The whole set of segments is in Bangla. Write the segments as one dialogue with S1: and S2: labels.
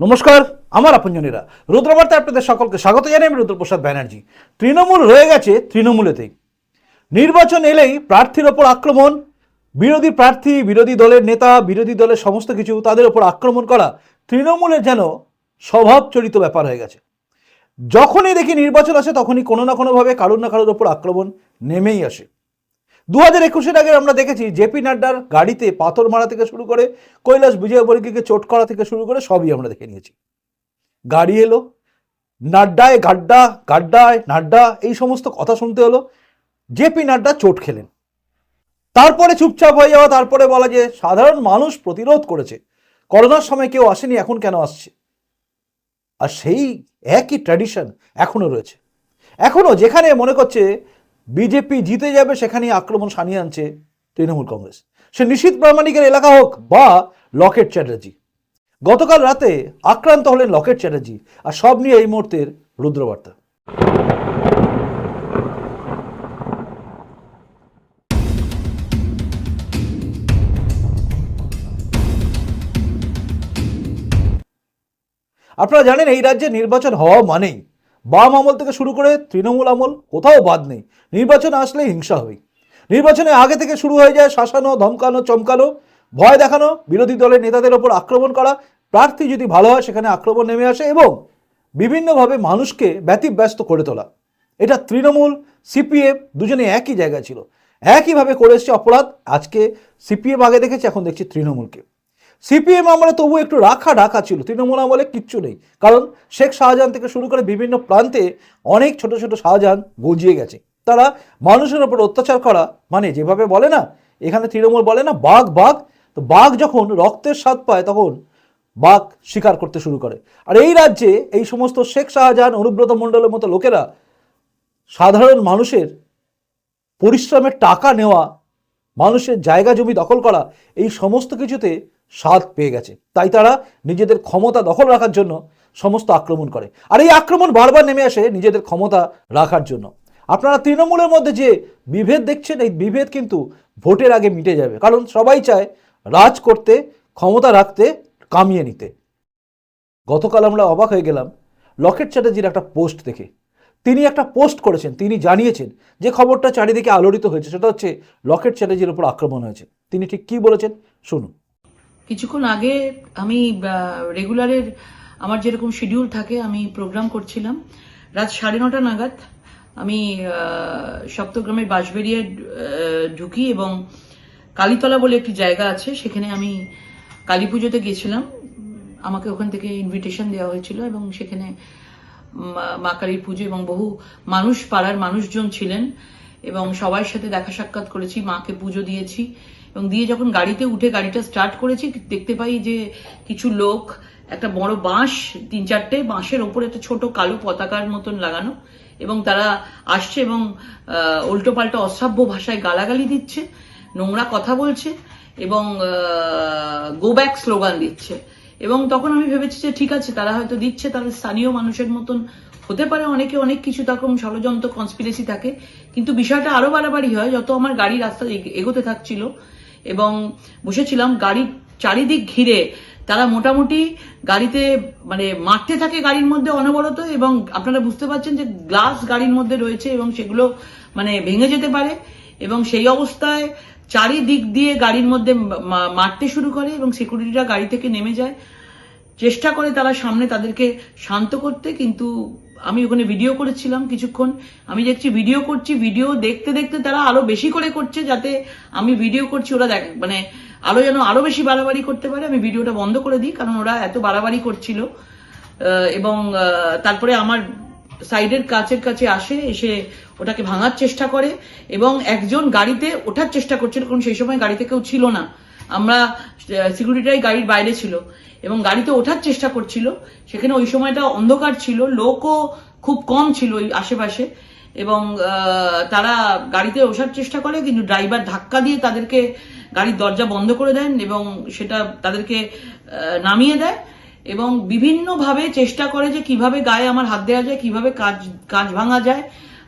S1: নমস্কার, আমার আপনজনীরা। রুদ্রবার্তায় আপনাদের সকলকে স্বাগত জানাই আমি রুদ্রপ্রসাদ ব্যানার্জি। তৃণমূল রয়ে গেছে তৃণমূলেতেই। নির্বাচন এলেই প্রার্থীর ওপর আক্রমণ, বিরোধী প্রার্থী, বিরোধী দলের নেতা, বিরোধী দলের সমস্ত কিছু তাদের ওপর আক্রমণ করা তৃণমূলের যেন স্বভাবচরিত ব্যাপার হয়ে গেছে। যখনই দেখি নির্বাচন আসে, তখনই কোনো না কোনোভাবে কারোর না কারোর ওপর আক্রমণ নেমেই আসে। দু হাজার একুশের আগে আমরা দেখেছি জেপি নাড্ডার গাড়িতে পাথর মারা থেকে শুরু করে, কৈলাস বিজয়বর্গীকে চোট করা থেকে শুরু করে সবই আমরা দেখে নিয়েছি। গাড়ি এলো, নাড্ডায় গাড্ডা, গাড্ডায় নাড্ডা, এই সমস্ত কথা শুনতে হলো। জেপি নাড্ডা চোট খেলেন। তারপরে চুপচাপ হয়ে যাওয়া, তারপরে বলা যে সাধারণ মানুষ প্রতিরোধ করেছে। করোনার সময় কেউ আসেনি, এখন কেন আসছে? আর সেই একই ট্র্যাডিশন এখনও রয়েছে। এখনও যেখানে মনে করছে বিজেপি জিতে যাবে, সেখানেই আক্রমণ সানিয়ে আনছে তৃণমূল কংগ্রেস। সে নিশীত প্রামাণিকের এলাকা হোক বা লকেট চ্যাটার্জি। গতকাল রাতে আক্রান্ত হলেন লকেট চ্যাটার্জি, আর সব নিয়ে এই মুহূর্তের রুদ্রবার্তা। আপনারা জানেন, এই রাজ্যে নির্বাচন হওয়া মানেই বাম আমল থেকে শুরু করে তৃণমূল আমল, কোথাও বাদ নেই। নির্বাচন আসলে হিংসা হবে নির্বাচনে আগে থেকে শুরু হয়ে যায় শাসানো, ধমকানো চমকানো ভয় দেখানো, বিরোধী দলের নেতাদের ওপর আক্রমণ করা। প্রার্থী যদি ভালো হয়, সেখানে আক্রমণ নেমে আসে এবং বিভিন্নভাবে মানুষকে ব্যতিব্যস্ত করে তোলা। এটা তৃণমূল, সিপিএম দুজনে একই জায়গায় ছিল। একইভাবে করে এসছে অপরাধ। আজকে সিপিএম আগে দেখেছি, এখন দেখছি তৃণমূলকে। সিপিএম আমলে তবু একটু রাখা ঢাকা ছিল, তৃণমূল আমলে কিচ্ছু নেই। কারণ শেখ শাহজাহান থেকে শুরু করে বিভিন্ন প্রান্তে অনেক ছোট ছোট শাহজাহান গজিয়ে গেছে। তারা মানুষের ওপর অত্যাচার করা মানে যেভাবে বলে না, এখানে তৃণমূল বলে না, বাঘ বাঘ, তো বাঘ যখন রক্তের স্বাদ পায় তখন বাঘ শিকার করতে শুরু করে। আর এই রাজ্যে এই সমস্ত শেখ শাহজাহান, অনুব্রত মণ্ডলের মতো লোকেরা সাধারণ মানুষের পরিশ্রমের টাকা নেওয়া, মানুষের জায়গা জমি দখল করা, এই সমস্ত কিছুতে স্বাদ পেয়ে গেছে। তাই তারা নিজেদের ক্ষমতা দখল রাখার জন্য সমস্ত আক্রমণ করে। আর এই আক্রমণ বারবার নেমে আসে নিজেদের ক্ষমতা রাখার জন্য। আপনারা তৃণমূলের মধ্যে যে বিভেদ দেখছেন, এই বিভেদ কিন্তু ভোটের আগে মিটে যাবে। কারণ সবাই চায় রাজ করতে, ক্ষমতা রাখতে, কামিয়ে নিতে। গতকাল আমরা অবাক হয়ে গেলাম, লকেট চ্যাটার্জির একটা পোস্ট দেখে। তিনি একটা পোস্ট করেছেন, তিনি জানিয়েছেন যে খবরটা চারিদিকে আলোড়িত হয়েছে, সেটা হচ্ছে লকেট চ্যাটার্জির উপর আক্রমণ হয়েছে। তিনি ঠিক কি বলেছেন? শুনুন।
S2: কিছুক্ষণ আগে আমি রেগুলারের আমার যেরকম শিডিউল থাকে, আমি প্রোগ্রাম করছিলাম। রাত সাড়ে নটা নাগাদ আমি সপ্তগ্রামের বাঁশবেরিয়ায় ঢুকি এবং কালীতলা বলে একটি জায়গা আছে, সেখানে আমি কালী পুজোতে গেছিলাম। আমাকে ওখান থেকে ইনভিটেশন দেওয়া হয়েছিল এবং সেখানে মা- মা কালীর পুজো এবং বহু মানুষ, পাড়ার মানুষজন ছিলেন এবং সবার সাথে দেখা সাক্ষাৎ করেছি, মাকে পুজো দিয়েছি। এবং দিয়ে যখন গাড়িতে উঠে গাড়িটা স্টার্ট করেছি, দেখতে পাই যে কিছু লোক, একটা বড় বাঁশ, তিন চারটে বাঁশের ওপরে একটা ছোট কালো পতাকার মতন লাগানো এবং তারা আসছে এবং উল্টো পাল্টা অশ্রাব্য ভাষায় গালাগালি দিচ্ছে, নোংরা কথা বলছে এবং গো ব্যাক স্লোগান দিচ্ছে। এবং তখন আমি ভেবেছি যে ঠিক আছে, তারা হয়তো দিচ্ছে তাহলে স্থানীয় মানুষের মতন হতে পারে, অনেকে অনেক কিছু তখন ষড়যন্ত্র কনস্পিরেসি থাকে, কিন্তু বিষয়টা আরও বাড়াবাড়ি হয়, যত আমার গাড়ি রাস্তা এগ- এগোতে থাকছিল এবং বসেছিলাম গাড়ির চারিদিক ঘিরে। তারা মোটামুটি গাড়িতে মানে মারতে থাকে গাড়ির মধ্যে অনবরত এবং আপনারা বুঝতে পারছেন যে গ্লাস গাড়ির মধ্যে রয়েছে এবং সেগুলো মানে ভেঙে যেতে পারে এবং সেই অবস্থায় চারিদিক দিয়ে গাড়ির মধ্যে মারতে শুরু করে এবং সিকিউরিটিরা গাড়ি থেকে নেমে যায়। চেষ্টা করে তারা সামনে তাদেরকে শান্ত করতে কিন্তু আমি ওখানে ভিডিও করেছিলাম কিছুক্ষণ। আমি দেখছি ভিডিও করছি ভিডিও দেখতে দেখতে তারা আরও বেশি করে করছে যাতে আমি ভিডিও করছি, ওরা দেখ মানে আরও যেন আরও বেশি বাড়াবাড়ি করতে পারে, আমি ভিডিওটা বন্ধ করে দিই, কারণ ওরা এত বাড়াবাড়ি করছিল। এবং তারপরে আমার সাইডের কাছের কাছে আসে, এসে ওটাকে ভাঙার চেষ্টা করে, এবং একজন গাড়িতে ওঠার চেষ্টা করছিল, কারণ সেই সময় গাড়িতে কেউ ছিল না। আমরা সিকিউরিটিরাই গাড়ির বাইরে ছিল এবং গাড়িতে ওঠার চেষ্টা করছিল। সেখানে ওই সময়টা অন্ধকার ছিল, লোকও খুব কম ছিল ওই আশেপাশে এবং তারা গাড়িতে ওঠার চেষ্টা করে কিন্তু ড্রাইভার ধাক্কা দিয়ে তাদেরকে গাড়ির দরজা বন্ধ করে দেন এবং সেটা তাদেরকে নামিয়ে দেয় এবং বিভিন্নভাবে চেষ্টা করে যে কীভাবে গায়ে আমার হাত দেওয়া যায়, কীভাবে কাজ কাজ ভাঙা যায়।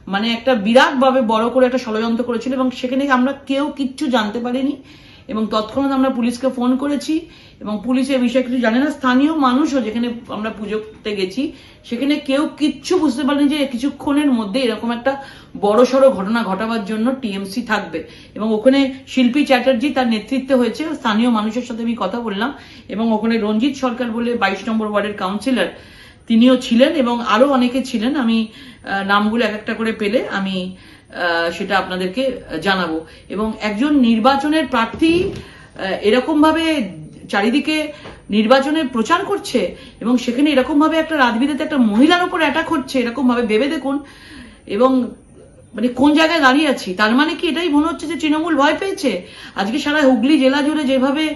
S2: মানে একটা বিরাটভাবে বড় করে একটা ষড়যন্ত্র করেছিল এবং সেখানে আমরা কেউ কিচ্ছু জানতে পারিনি। এবং তৎক্ষণাৎ আমরা পুলিশকে ফোন করেছি এবং পুলিশ এই বিষয়ে কিছু জানে না। স্থানীয় মানুষও যেখানে আমরা পুজো করতে গেছি, সেখানে কেউ কিচ্ছু বুঝতে পারেনি যে কিছুক্ষণের মধ্যে এরকম একটা বড় সড়ো ঘটনা ঘটাবার জন্য টিএমসি থাকবে। এবং ওখানে শিল্পী চ্যাটার্জি তার নেতৃত্বে হয়েছে। স্থানীয় মানুষের সাথে আমি কথা বললাম। এবং ওখানে রঞ্জিত সরকার বলে বাইশ নম্বর ওয়ার্ডের কাউন্সিলর তিনিও ছিলেন এবং আরও অনেকে ছিলেন। আমি নামগুলো এক একটা করে পেলে আমি সেটা আপনাদেরকে জানাব। এবং একজন নির্বাচনের প্রার্থী এরকম ভাবে চারিদিকে নির্বাচনের প্রচার করছে এবং সেখানে এরকম ভাবে একটা রাজবিদেতে একটা মহিলার উপর অ্যাটাক হচ্ছে এরকম ভাবে ভেবে দেখুন। এবং মানে কোন জায়গায় দাঁড়িয়ে আছি? তার মানে কি এটাই মনে হচ্ছে যে তৃণমূল ভয় পেয়েছে? আজকে সারা হুগলি জেলা জুড়ে যেভাবে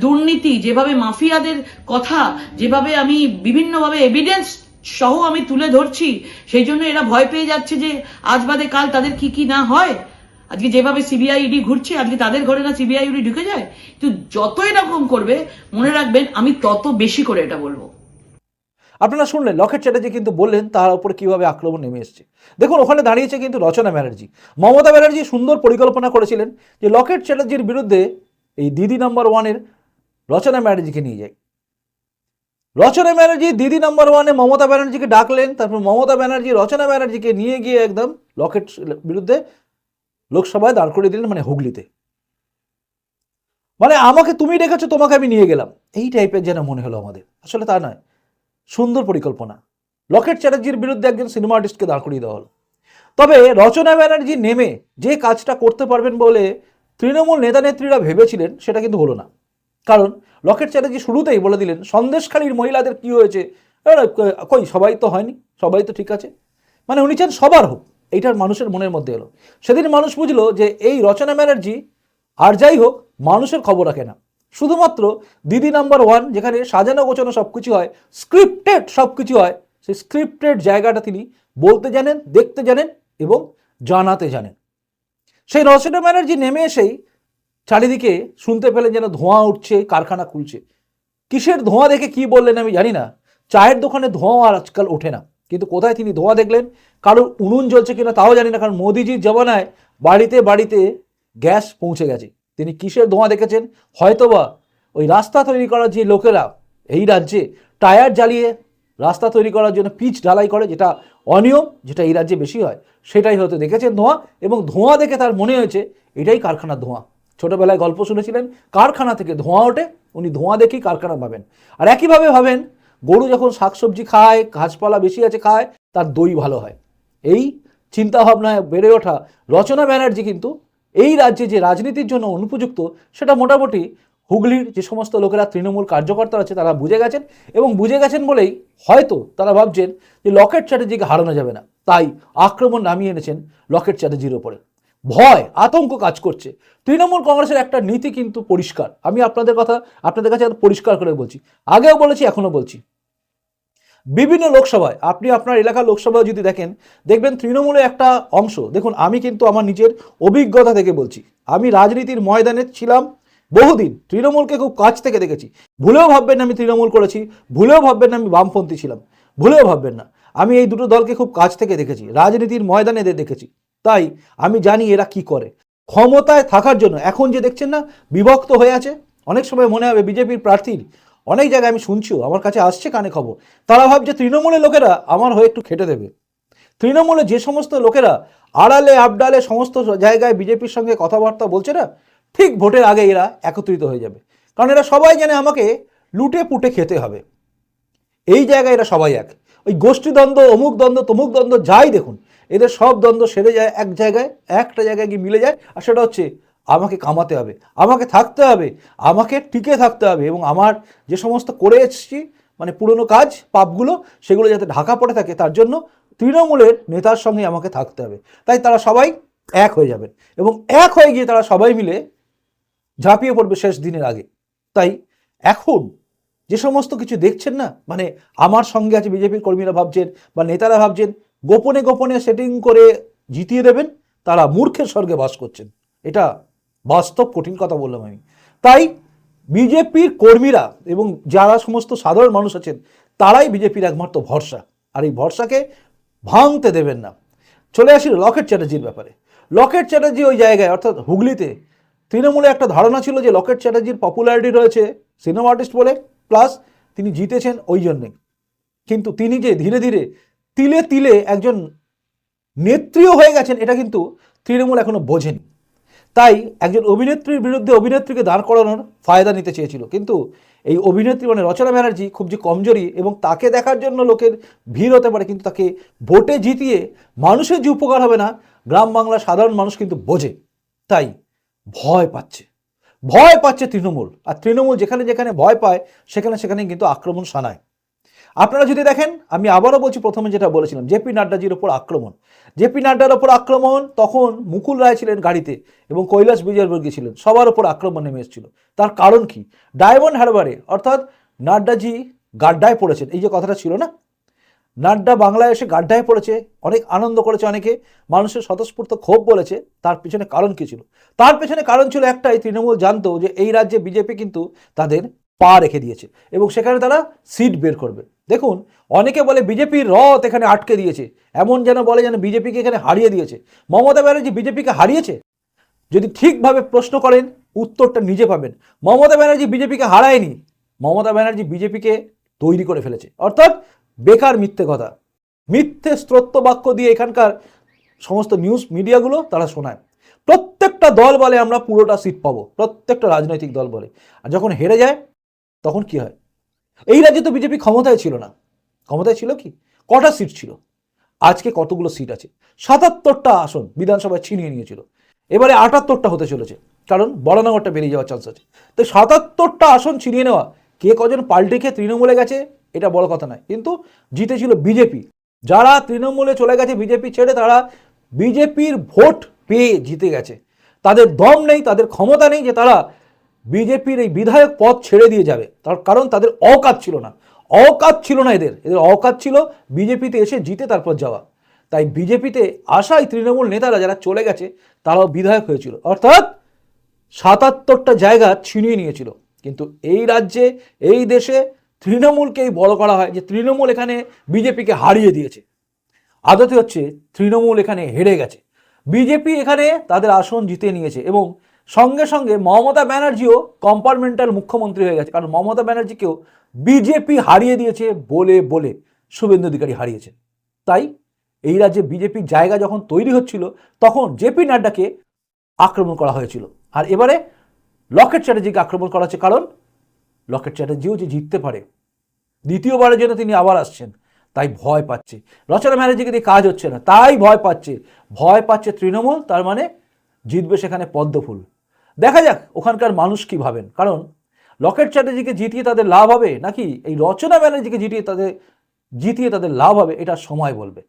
S2: দুর্নীতি, যেভাবে মাফিয়াদের কথা, যেভাবে আমি বিভিন্নভাবে এভিডেন্স সহ আমি তুলে ধরছি। সেই জন্য এরা ভয় পেয়ে যাচ্ছে যে আজ বাদে কাল তাদের কি কি না হয়। আজকে যেভাবে সিবিআই ইডি ঘুরছে, আজকে তাদের ঘরে না সিবিআই ইডি ঢুকে যায়। কিন্তু যত এরকম করবে, মনে রাখবেন, আমি তত বেশি করে এটা বলব।
S1: আপনারা শুনলেন, লকেট চ্যাটার্জি কিন্তু বললেন তার উপরে কীভাবে আক্রমণ নেমে এসছে। দেখুন, ওখানে দাঁড়িয়েছে কিন্তু রচনা ব্যানার্জি। মমতা ব্যানার্জি সুন্দর পরিকল্পনা করেছিলেন যে লকেট চ্যাটার্জির বিরুদ্ধে এই দিদি নাম্বার ওয়ানের রচনা ব্যানার্জিকে নিয়ে যায়। রচনা ব্যানার্জি, দিদি নাম্বার ওয়ানে মমতা ব্যানার্জিকে ডাকলেন, তারপর মমতা ব্যানার্জি রচনা ব্যানার্জিকে নিয়ে গিয়ে একদম লকেট বিরুদ্ধে লোকসভায় দাঁড় করিয়ে দিলেন মানে হুগলিতে। মানে আমাকে তুমি ডেকেছো, তোমাকে আমি নিয়ে গেলাম। এই টাইপের যেন মনে হলো আমাদের। আসলে তা নয়। সুন্দর পরিকল্পনা। লকেট চ্যাটার্জির বিরুদ্ধে একজন সিনেমা আর্টিস্টকে দাঁড় করিয়ে দেওয়া হলো। তবে রচনা ব্যানার্জি নেমে যে কাজটা করতে পারবেন বলে তৃণমূল নেতা নেত্রীরা ভেবেছিলেন, সেটা কিন্তু হলো না। কারণ লকেট চ্যাটার্জি শুরুতেই বলে দিলেন, সন্দেশখালীর মহিলাদের কি হয়েছে? কই, সবাই তো হয়নি, সবাই তো ঠিক আছে। মানে উনি চান সবার হোক, এইটার মানুষের মনের মধ্যে এলো। সেদিন মানুষ বুঝলো যে এই রচনা ব্যানার্জি আর যাই হোক, মানুষের খবর রাখে না। শুধুমাত্র দিদি নাম্বার ওয়ান, যেখানে সাজানো গোছানো সব কিছু হয়, স্ক্রিপ্টেড সব কিছু হয়, সেই স্ক্রিপ্টেড জায়গাটা তিনি বলতে জানেন, দেখতে জানেন এবং জানাতে জানেন। সেই রচনা ব্যানার্জি নেমে এসেই চারিদিকে শুনতে পেলেন যেন ধোঁয়া উঠছে, কারখানা খুলছে। কিসের ধোঁয়া দেখে কি বললেন আমি জানি না। চায়ের দোকানে ধোঁয়া আর আজকাল ওঠে না। কিন্তু কোথায় তিনি ধোঁয়া দেখলেন? কারোর উনুন জ্বলছে কিনা তাও জানি না, কারণ মোদিজির জমানায় বাড়িতে বাড়িতে গ্যাস পৌঁছে গেছে। তিনি কিসের ধোঁয়া দেখেছেন? হয়তোবা ওই রাস্তা তৈরি করার যে লোকেরা এই রাজ্যে টায়ার জ্বালিয়ে রাস্তা তৈরি করার জন্য পিচ ঢালাই করে, যেটা অনিয়ম, যেটা এই রাজ্যে বেশি হয়, সেটাই হয়তো দেখেছেন ধোঁয়া। এবং ধোঁয়া দেখে তার মনে হয়েছে, এটাই কারখানার ধোঁয়া। ছোটবেলায় গল্প শুনেছিলেন, কারখানা থেকে ধোঁয়া ওঠে, উনি ধোঁয়া দেখেই কারখানা ভাবেন। আর একইভাবে ভাবেন, গরু যখন শাকসবজি খায়, ঘাসপালা বেশি আছে খায়, তার দই ভালো হয়। এই চিন্তাভাবনায় বেড়ে ওঠা রচনা ব্যানার্জি কিন্তু এই রাজ্যে যে রাজনীতির জন্য অনুপযুক্ত, সেটা মোটামুটি হুগলির যে সমস্ত লোকেরা তৃণমূল কার্যকর্তা আছে, তারা বুঝে গেছেন এবং বুঝে গেছেন বলেই হয়তো তারা ভাবছেন যে লকেট চ্যাটার্জিকে হারানো যাবে না। তাই আক্রমণ নামিয়ে এনেছেন লকেট চ্যাটার্জির ওপরে। ভয়, আতঙ্ক কাজ করছে। তৃণমূল কংগ্রেসের একটা নীতি কিন্তু পরিষ্কার। আমি আপনাদের কথা, আপনাদের কাছে পরিষ্কার করে বলছি। আগেও বলেছি এখনও বলছি। বিভিন্ন লোকসভায়, আপনি আপনার এলাকার লোকসভায় যদি দেখেন, দেখবেন তৃণমূলের একটা অংশ, দেখুন, আমি কিন্তু আমার নিজের অভিজ্ঞতা থেকে বলছি। আমি রাজনীতির ময়দানে ছিলাম বহুদিন, তৃণমূলকে খুব কাছ থেকে দেখেছি। ভুলেও ভাববেন আমি তৃণমূল করেছি, ভুলেও ভাববেন না আমি বামপন্থী ছিলাম, ভুলেও ভাববেন না। আমি এই দুটো দলকে খুব কাছ থেকে দেখেছি, রাজনীতির ময়দানে দেখেছি। তাই আমি জানি এরা কি করে। ক্ষমতায় থাকার জন্য, এখন যে দেখছেন না, বিভক্ত হয়ে আছে। অনেক সময় মনে হবে বিজেপির প্রার্থীর, অনেক জায়গায় আমি শুনছিও, আমার কাছে আসছে কানে খবর। তারা ভাবছে তৃণমূলের লোকেরা আমার হয়ে একটু খেটে দেবে। তৃণমূলে যে সমস্ত লোকেরা আড়ালে, আবডালে সমস্ত জায়গায় বিজেপির সঙ্গে কথাবার্তা বলছে না, ঠিক ভোটের আগে এরা একত্রিত হয়ে যাবে। কারণ এরা সবাই জানে আমাকে লুটে পুটে খেতে হবে। এই জায়গায় এরা সবাই এক। ওই গোষ্ঠীদ্বন্দ্ব অমুক দ্বন্দ্ব তমুক দ্বন্দ্ব যাই দেখুন এদের সব দ্বন্দ্ব সেরে যায় এক জায়গায়, একটা জায়গায় গিয়ে মিলে যায়, আর সেটা হচ্ছে আমাকে কামাতে হবে, আমাকে থাকতে হবে, আমাকে টিকে থাকতে হবে এবং আমার যে সমস্ত করে এসেছি মানে পুরনো কাজ, পাপগুলো, সেগুলো যাতে ঢাকা পড়ে থাকে, তার জন্য তৃণমূলের নেতার সঙ্গে আমাকে থাকতে হবে। তাই তারা সবাই এক হয়ে যাবেন এবং এক হয়ে গিয়ে তারা সবাই মিলে ঝাঁপিয়ে পড়বে শেষ দিনের আগে। তাই এখন যে সমস্ত কিছু দেখছেন না মানে আমার সঙ্গে আছে বিজেপির কর্মীরা ভাবছেন বা নেতারা ভাবছেন গোপনে গোপনে সেটিং করে জিতিয়ে দেবেন, তারা মূর্খের স্বর্গে বাস করছেন। এটা বাস্তব কঠিন কথা বললাম আমি। তাই বিজেপির কর্মীরা এবং যারা সমস্ত সাধারণ মানুষ আছেন, তারাই বিজেপির একমাত্র ভরসা। আর এই ভরসাকে ভাঙতে দেবেন না। চলে আসি লকেট চ্যাটার্জির ব্যাপারে। লকেট চ্যাটার্জি ওই জায়গায়, অর্থাৎ হুগলিতে, তৃণমূলে একটা ধারণা ছিল যে লকেট চ্যাটার্জির পপুলারিটি রয়েছে সিনেমা আর্টিস্ট বলে প্লাস তিনি জিতেছেন ওই জন্যেই। কিন্তু তিনি যে ধীরে ধীরে তিলে তিলে একজন নেত্রীও হয়ে গেছেন, এটা কিন্তু তৃণমূল এখনও বোঝেনি। তাই একজন অভিনেত্রীর বিরুদ্ধে অভিনেত্রীকে দাঁড় করানোর ফায়দা নিতে চেয়েছিল। কিন্তু এই অভিনেত্রী মানে রচনা ব্যানার্জি খুব যে কমজোরি এবং তাকে দেখার জন্য লোকের ভিড় হতে পারে, কিন্তু তাকে ভোটে জিতিয়ে মানুষের যে উপকার হবে না, গ্রাম বাংলার সাধারণ মানুষ কিন্তু বোঝে। তাই ভয় পাচ্ছে। ভয় পাচ্ছে তৃণমূল। আর তৃণমূল যেখানে যেখানে ভয় পায়, সেখানে সেখানে কিন্তু আক্রমণ শানায়। আপনারা যদি দেখেন, আমি আবারও বলছি প্রথমে যেটা বলেছিলাম জেপি নাড্ডাজির ওপর আক্রমণ। জেপি নাড্ডার ওপর আক্রমণ, তখন মুকুল রায় ছিলেন গাড়িতে এবং কৈলাস বিজয়বর্গী ছিলেন, সবার ওপর আক্রমণ নেমে এসেছিল। তার কারণ কি? ডায়মন্ড হারবারে, অর্থাৎ নাড্ডাজি গাড্ডায় পড়েছেন, এই যে কথাটা ছিল না? নাড্ডা বাংলায় এসে গাড্ডায় পড়েছে, অনেক আনন্দ করেছে অনেকে, মানুষের স্বতঃস্ফূর্ত ক্ষোভ বলেছে, তার পেছনে কারণ কি ছিল? তার পেছনে কারণ ছিল একটাই, তৃণমূল জানতো যে এই রাজ্যে বিজেপি কিন্তু তাদের পা রেখে দিয়েছে এবং সেখানে তারা সিট বের করবে। দেখুন, অনেকে বলে বিজেপির রথ এখানে আটকে দিয়েছে। এমন যেন বলে যেন বিজেপিকে এখানে হারিয়ে দিয়েছে। মমতা ব্যানার্জি বিজেপিকে হারিয়েছে? যদি ঠিকভাবে প্রশ্ন করেন, উত্তরটা নিজে পাবেন। মমতা ব্যানার্জি বিজেপিকে হারায়নি। মমতা ব্যানার্জি বিজেপিকে তৈরি করে ফেলেছে। অর্থাৎ বেকার মিথ্যে কথা। মিথ্যে স্ত্রোত্ব বাক্য দিয়ে এখানকার সমস্ত নিউজ মিডিয়াগুলো তারা শোনায়। প্রত্যেকটা দল বলে আমরা পুরোটা সিট পাবো। প্রত্যেকটা রাজনৈতিক দল বলে। আর যখন হেরে যায় তখন কি হয়? এই রাজ্যে তো বিজেপি ক্ষমতায় ছিল না। ক্ষমতায় ছিল কি? কটা সিট ছিল? আজকে কতগুলো সিট আছে? সাতাত্তরটা আসন বিধানসভায় ছিনিয়ে নিয়েছিল। এবারে আটাত্তরটা হতে চলেছে। কারণ বড়নগরটা বেরিয়ে যাওয়ার চান্স আছে। তো সাতাত্তরটা আসন ছিনিয়ে নেওয়া, কে কজন পাল্টে খেয়ে তৃণমূলে গেছে, এটা বড় কথা নয়। কিন্তু জিতেছিল বিজেপি। যারা তৃণমূলে চলে গেছে, বিজেপি ছেড়ে তারা বিজেপির ভোট পেয়ে জিতে গেছে। তাদের দম নেই, তাদের ক্ষমতা নেই যে তারা বিজেপির এই বিধায়ক পদ ছেড়ে দিয়ে যাবে। তার কারণ তাদের অকাত ছিল না। অকাত ছিল না এদের। এদের অকাত ছিল বিজেপিতে এসে জিতে তারপর যাওয়া। তাই বিজেপিতে আসাই তৃণমূল নেতারা যারা চলে গেছে, তারাও বিধায়ক হয়েছিল। অর্থাৎ সাতাত্তরটা জায়গা ছিনিয়ে নিয়েছিল। কিন্তু এই রাজ্যে, এই দেশে তৃণমূলকেই বড় করা হয় যে তৃণমূল এখানে বিজেপিকে হারিয়ে দিয়েছে। আদতে হচ্ছে তৃণমূল এখানে হেরে গেছে। বিজেপি এখানে তাদের আসন জিতে নিয়েছে এবং সঙ্গে সঙ্গে মমতা ব্যানার্জিও কম্পার্টমেন্টাল মুখ্যমন্ত্রী হয়ে গেছে। কারণ মমতা ব্যানার্জিকেও বিজেপি হারিয়ে দিয়েছে বলে বলে শুভেন্দু অধিকারী হারিয়েছে। তাই এই রাজ্যে বিজেপির জায়গা যখন তৈরি হচ্ছিল, তখন জেপি নাড্ডাকে আক্রমণ করা হয়েছিল। আর এবারে লকেট চ্যাটার্জিকে আক্রমণ করা হচ্ছে কারণ লকেট চ্যাটার্জিও যে জিততে পারে, দ্বিতীয়বারের জন্য তিনি আবার আসছেন, তাই ভয় পাচ্ছে। রচনা ব্যানার্জিকে দিয়ে কাজ হচ্ছে না, তাই ভয় পাচ্ছে। ভয় পাচ্ছে তৃণমূল, তার মানে জিতবে সেখানে পদ্মফুল দেখা যাক ওখানকার মানুষ কি ভাবেন। কারণ লকেট চ্যাটার্জিকে জিতিয়ে তাদের লাভ হবে নাকি এই রচনা ব্যানার্জিকে জিতিয়ে তাদের জিতিয়ে তাদের লাভ হবে এটা সময় বলবে।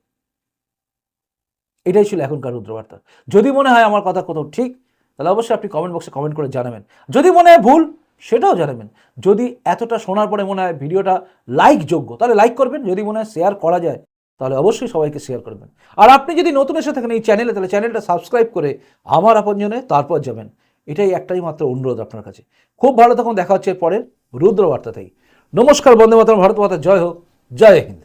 S1: এটাই ছিল এখনকার রুদ্রবার্তা। যদি মনে হয় আমার কথা কোথাও ঠিক, তাহলে অবশ্যই আপনি কমেন্ট বক্সে কমেন্ট করে জানাবেন। যদি মনে হয় ভুল, সেটাও জানাবেন। যদি এতটা শোনার পরে মনে হয় ভিডিওটা লাইক যোগ্য, তাহলে লাইক করবেন। যদি মনে হয় শেয়ার করা যায় তাহলে অবশ্যই সবাইকে শেয়ার করবেন। আর আপনি যদি নতুন এসে থাকেন এই চ্যানেলে তাহলে চ্যানেলটা সাবস্ক্রাইব করে আমার আপনজনে তারপর যাবেন। এটাই একটাই মাত্র অনুরোধ আপনার কাছে। খুব ভালো তখন দেখা হচ্ছে পরের রুদ্রবার্তাতেই। নমস্কার, বন্দে মাতরম, ভারত মাতা, জয় হোক, জয় হিন্দ।